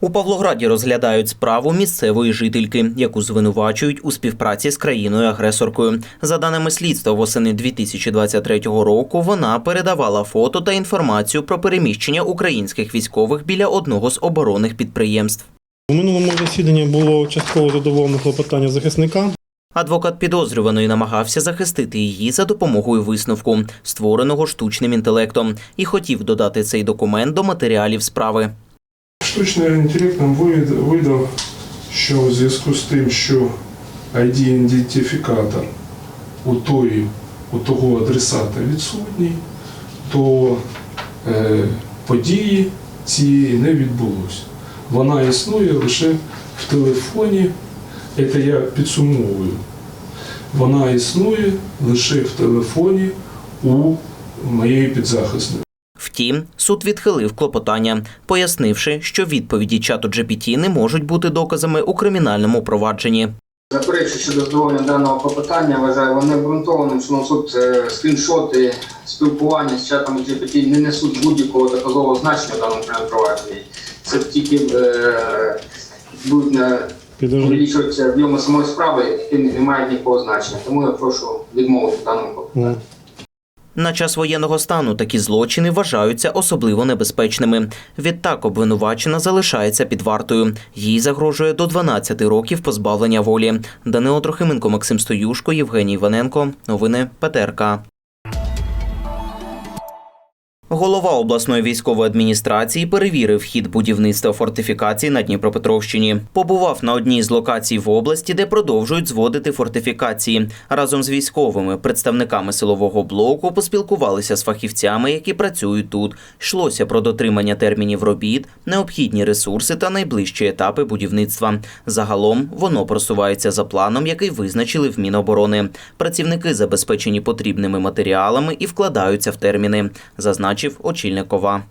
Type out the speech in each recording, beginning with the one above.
У Павлограді розглядають справу місцевої жительки, яку звинувачують у співпраці з країною-агресоркою. За даними слідства, восени 2023 року вона передавала фото та інформацію про переміщення українських військових біля одного з оборонних підприємств. У минулому засіданні було частково задоволено клопотання захисника. Адвокат підозрюваної намагався захистити її за допомогою висновку, створеного штучним інтелектом, і хотів додати цей документ до матеріалів справи. Штучний інтелект нам видав, що в зв'язку з тим, що ID-ідентифікатор у, у того адресата відсутній, то е, події цієї не відбулося. Вона існує лише в телефоні, це я підсумовую. Вона існує лише в телефоні у моєї підзахисної. Втім, суд відхилив клопотання, пояснивши, що відповіді чату GPT не можуть бути доказами у кримінальному провадженні. Заперечую щодо задоволення даного клопотання, вважаю вони обґрунтованим, що на суд е, скріншоти спілкування з чатом GPT не несуть будь-якого доказового значення в даному кримінальному провадженні. Це тільки е, будуть е, Підожди. об'єми самої справи, які не мають ніякого значення. Тому я прошу відмовити даному клопотанні. На час воєнного стану такі злочини вважаються особливо небезпечними. Відтак обвинувачена залишається під вартою. Їй загрожує до 12 років позбавлення волі. Данило Трохименко, Максим Стоюшко, Євгеній Іваненко. Новини ПТРК. Голова обласної військової адміністрації перевірив хід будівництва фортифікацій на Дніпропетровщині. Побував на одній з локацій в області, де продовжують зводити фортифікації. Разом з військовими представниками силового блоку поспілкувалися з фахівцями, які працюють тут. Йшлося про дотримання термінів робіт, необхідні ресурси та найближчі етапи будівництва. Загалом воно просувається за планом, який визначили в Міноборони. Працівники забезпечені потрібними матеріалами і вкладаються в терміни, зазначив очільник ОВА.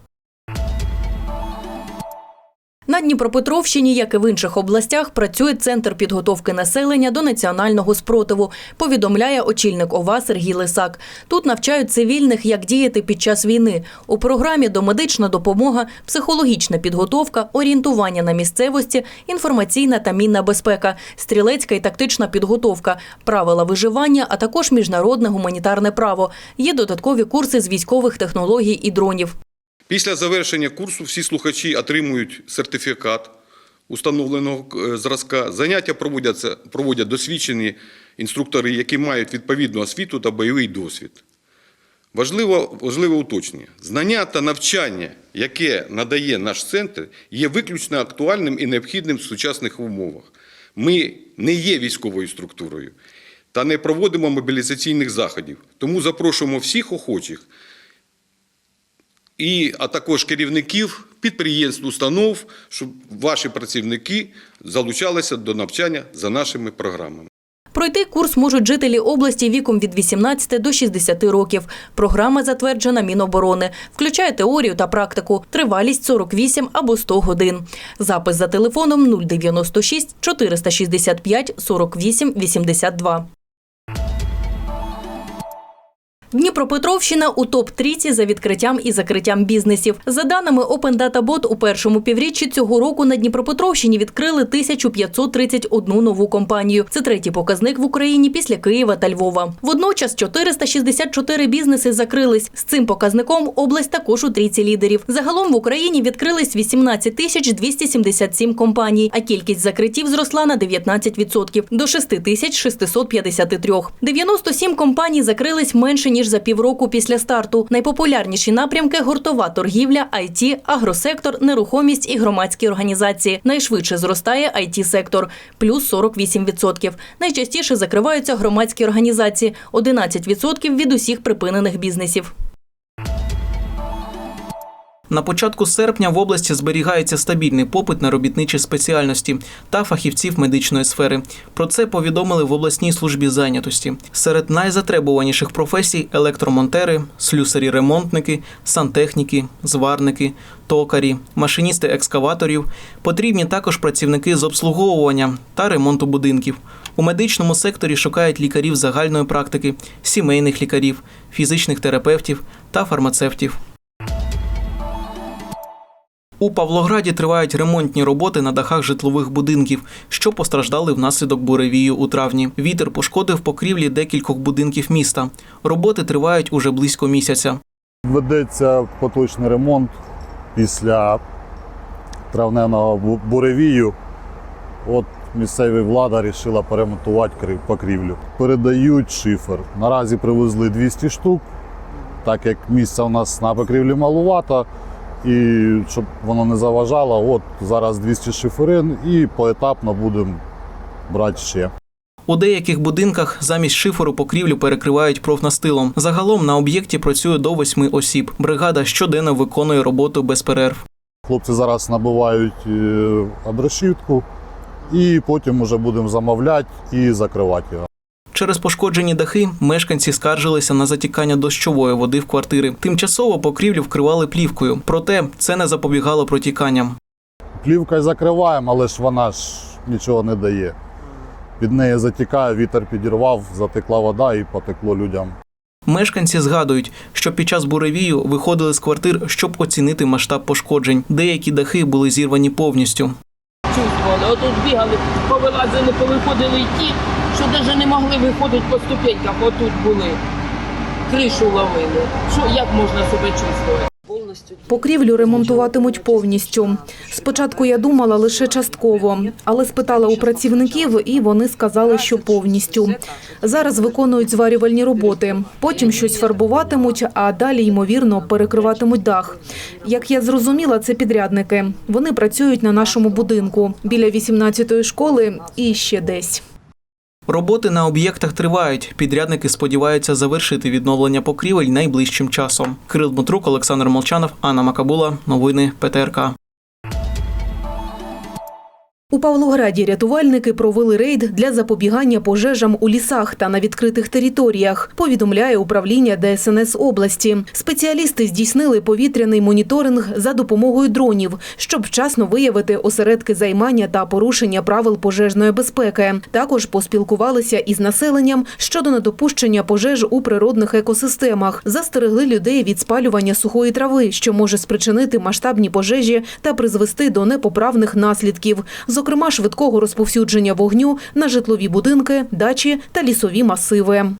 На Дніпропетровщині, як і в інших областях, працює центр підготовки населення до національного спротиву. Повідомляє очільник ОВА Сергій Лисак. Тут навчають цивільних, як діяти під час війни. У програмі домедична допомога, психологічна підготовка, орієнтування на місцевості, інформаційна та мінна безпека, стрілецька і тактична підготовка, правила виживання, а також міжнародне гуманітарне право. Є додаткові курси з військових технологій і дронів. Після завершення курсу всі слухачі отримують сертифікат установленого е, зразка. Заняття проводяться, проводять досвідчені інструктори, які мають відповідну освіту та бойовий досвід. Важливо, важливе уточнення. Знання та навчання, яке надає наш центр, є виключно актуальним і необхідним в сучасних умовах. Ми не є військовою структурою та не проводимо мобілізаційних заходів. Тому запрошуємо всіх охочих і, а також керівників підприємств, установ, щоб ваші працівники залучалися до навчання за нашими програмами. Пройти курс можуть жителі області віком від 18 до 60 років. Програма затверджена Міноборони. Включає теорію та практику. Тривалість 48 або 100 годин. Запис за телефоном 096 465 48 82. Дніпропетровщина у топ-трійці за відкриттям і закриттям бізнесів. За даними Open Data Bot, у першому півріччі цього року на Дніпропетровщині відкрили 1531 нову компанію. Це третій показник в Україні після Києва та Львова. Водночас 464 бізнеси закрились. З цим показником область також у трійці лідерів. Загалом в Україні відкрились 18 тисяч 277 компаній, а кількість закриттів зросла на 19% – до 6 тисяч 653. 97 компаній закрились менше ніж за півроку після старту. Найпопулярніші напрямки гуртова торгівля, IT, агросектор, нерухомість і громадські організації. Найшвидше зростає it сектор плюс 48%. Найчастіше закриваються громадські організації 11% від усіх припинених бізнесів. На початку серпня в області зберігається стабільний попит на робітничі спеціальності та фахівців медичної сфери. Про це повідомили в обласній службі зайнятості. Серед найзатребуваніших професій електромонтери, слюсарі-ремонтники, сантехніки, зварники, токарі, машиністи екскаваторів. Потрібні також працівники з обслуговування та ремонту будинків. У медичному секторі шукають лікарів загальної практики, сімейних лікарів, фізичних терапевтів та фармацевтів. У Павлограді тривають ремонтні роботи на дахах житлових будинків, що постраждали внаслідок буревію у травні. Вітер пошкодив покрівлі декількох будинків міста. Роботи тривають уже близько місяця. Ведеться поточний ремонт після травневого буревію. От місцева влада вирішила перемонтувати покрівлю. Передають шифер. Наразі привезли 200 штук, так як місця у нас на покрівлі малувато. І щоб воно не заважало, от зараз 200 шиферин і поетапно будемо брати ще. У деяких будинках замість шиферу покрівлю перекривають профнастилом. Загалом на об'єкті працює до восьми осіб. Бригада щоденно виконує роботу без перерв. Хлопці зараз набивають е, обрешітку і потім вже будемо замовляти і закривати його. Через пошкоджені дахи мешканці скаржилися на затікання дощової води в квартири. Тимчасово покрівлю вкривали плівкою, проте це не запобігало протіканням. Плівкою закриваємо, але ж вона ж нічого не дає. Від неї затікає, вітер підірвав, затекла вода і потекло людям. Мешканці згадують, що під час буревію виходили з квартир, щоб оцінити масштаб пошкоджень. Деякі дахи були зірвані повністю. чувствували. Отут бігали, повилазили, повиходили й ті, навіть не могли виходити по ступеньках, отут були. Кришу ловили. Що, як можна себе чувствувати? Покрівлю ремонтуватимуть повністю. Спочатку я думала лише частково, але спитала у працівників, і вони сказали, що повністю. Зараз виконують зварювальні роботи. Потім щось фарбуватимуть, а далі, ймовірно, перекриватимуть дах. Як я зрозуміла, це підрядники. Вони працюють на нашому будинку біля 18-ї школи і ще десь. Роботи на об'єктах тривають. Підрядники сподіваються завершити відновлення покрівель найближчим часом. Кирил Дмитрук, Олександр Молчанов, Анна Макабула. Новини ПТРК. У Павлограді рятувальники провели рейд для запобігання пожежам у лісах та на відкритих територіях. Повідомляє управління ДСНС області. Спеціалісти здійснили повітряний моніторинг за допомогою дронів, щоб вчасно виявити осередки займання та порушення правил пожежної безпеки. Також поспілкувалися із населенням щодо недопущення пожеж у природних екосистемах. Застерегли людей від спалювання сухої трави, що може спричинити масштабні пожежі та призвести до непоправних наслідків зокрема швидкого розповсюдження вогню на житлові будинки, дачі та лісові масиви.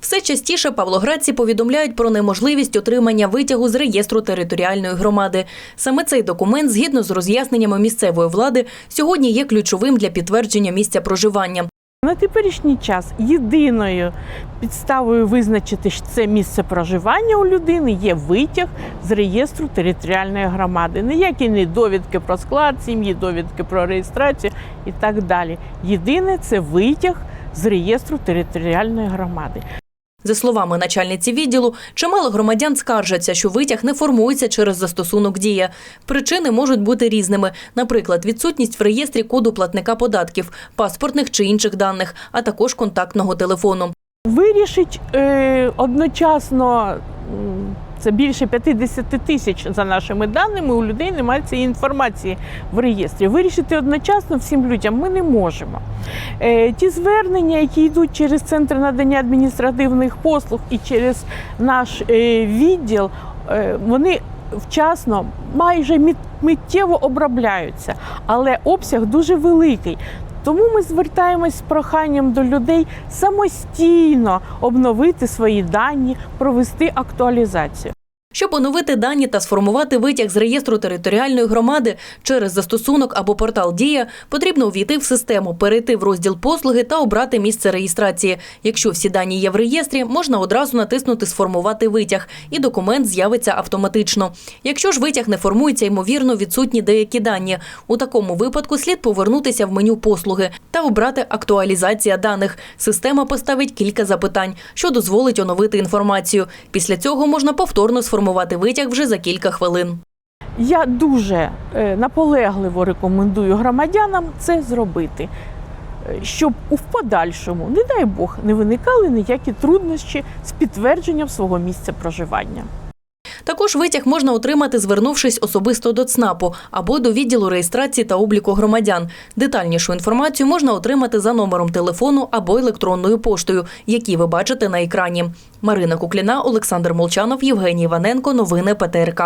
Все частіше павлоградці повідомляють про неможливість отримання витягу з реєстру територіальної громади. Саме цей документ, згідно з роз'ясненнями місцевої влади, сьогодні є ключовим для підтвердження місця проживання. На теперішній час єдиною підставою визначити що це місце проживання у людини є витяг з реєстру територіальної громади. Ніякі не довідки про склад сім'ї, довідки про реєстрацію і так далі. Єдине це витяг з реєстру територіальної громади. За словами начальниці відділу, чимало громадян скаржаться, що витяг не формується через застосунок дія. Причини можуть бути різними, наприклад, відсутність в реєстрі коду платника податків, паспортних чи інших даних, а також контактного телефону. Вирішить е, одночасно. Це більше 50 тисяч за нашими даними. У людей немає цієї інформації в реєстрі. Вирішити одночасно всім людям ми не можемо. Е, ті звернення, які йдуть через центр надання адміністративних послуг і через наш е, відділ, е, вони вчасно майже миттєво обробляються, але обсяг дуже великий. Тому ми звертаємось з проханням до людей самостійно обновити свої дані, провести актуалізацію. Щоб оновити дані та сформувати витяг з реєстру територіальної громади через застосунок або портал Дія, потрібно увійти в систему, перейти в розділ послуги та обрати місце реєстрації. Якщо всі дані є в реєстрі, можна одразу натиснути Сформувати витяг, і документ з'явиться автоматично. Якщо ж витяг не формується, ймовірно, відсутні деякі дані. У такому випадку слід повернутися в меню послуги та обрати актуалізація даних. Система поставить кілька запитань, що дозволить оновити інформацію. Після цього можна повторно сформувати витяг вже за кілька хвилин. Я дуже е, наполегливо рекомендую громадянам це зробити, е, щоб у подальшому, не дай Бог, не виникали ніякі труднощі з підтвердженням свого місця проживання. Також витяг можна отримати, звернувшись особисто до ЦНАПу або до відділу реєстрації та обліку громадян. Детальнішу інформацію можна отримати за номером телефону або електронною поштою, які ви бачите на екрані. Марина Кукліна, Олександр Молчанов, Євгеній Іваненко. Новини ПТРК.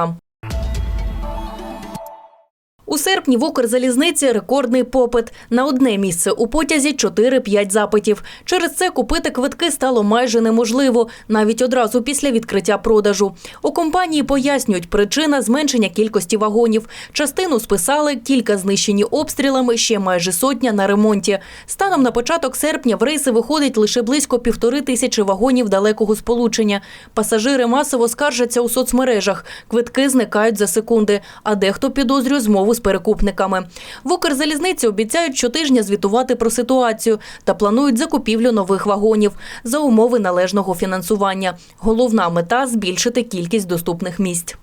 У серпні в Укрзалізниці рекордний попит. На одне місце у потязі 4-5 запитів. Через це купити квитки стало майже неможливо, навіть одразу після відкриття продажу. У компанії пояснюють, причина зменшення кількості вагонів. Частину списали, кілька знищені обстрілами, ще майже сотня на ремонті. Станом на початок серпня в рейси виходить лише близько півтори тисячі вагонів далекого сполучення. Пасажири масово скаржаться у соцмережах. Квитки зникають за секунди, а дехто підозрює змову з перекупниками. В Укрзалізниці обіцяють щотижня звітувати про ситуацію та планують закупівлю нових вагонів за умови належного фінансування. Головна мета збільшити кількість доступних місць.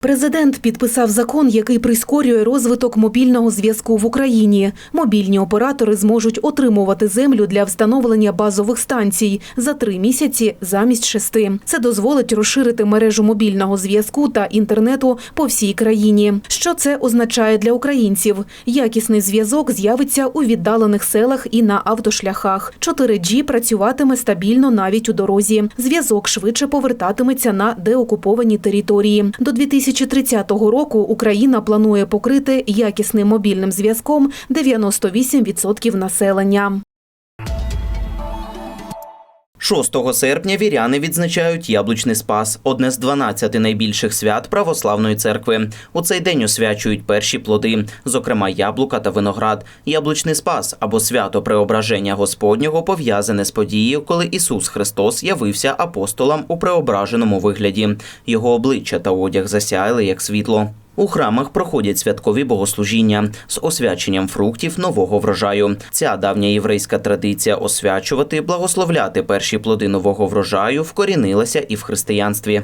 Президент підписав закон, який прискорює розвиток мобільного зв'язку в Україні. Мобільні оператори зможуть отримувати землю для встановлення базових станцій за три місяці замість шести. Це дозволить розширити мережу мобільного зв'язку та інтернету по всій країні. Що це означає для українців? Якісний зв'язок з'явиться у віддалених селах і на автошляхах. 4G працюватиме стабільно навіть у дорозі. Зв'язок швидше повертатиметься на деокуповані території. До 2030 року Україна планує покрити якісним мобільним зв'язком 98% населення. 6 серпня віряни відзначають Яблучний Спас, одне з 12 найбільших свят православної церкви. У цей день освячують перші плоди, зокрема яблука та виноград. Яблучний Спас або свято Преображення Господнього пов'язане з подією, коли Ісус Христос явився апостолам у преображеному вигляді. Його обличчя та одяг засяяли як світло. У храмах проходять святкові богослужіння з освяченням фруктів нового врожаю. Ця давня єврейська традиція освячувати, благословляти перші плоди нового врожаю вкорінилася і в християнстві.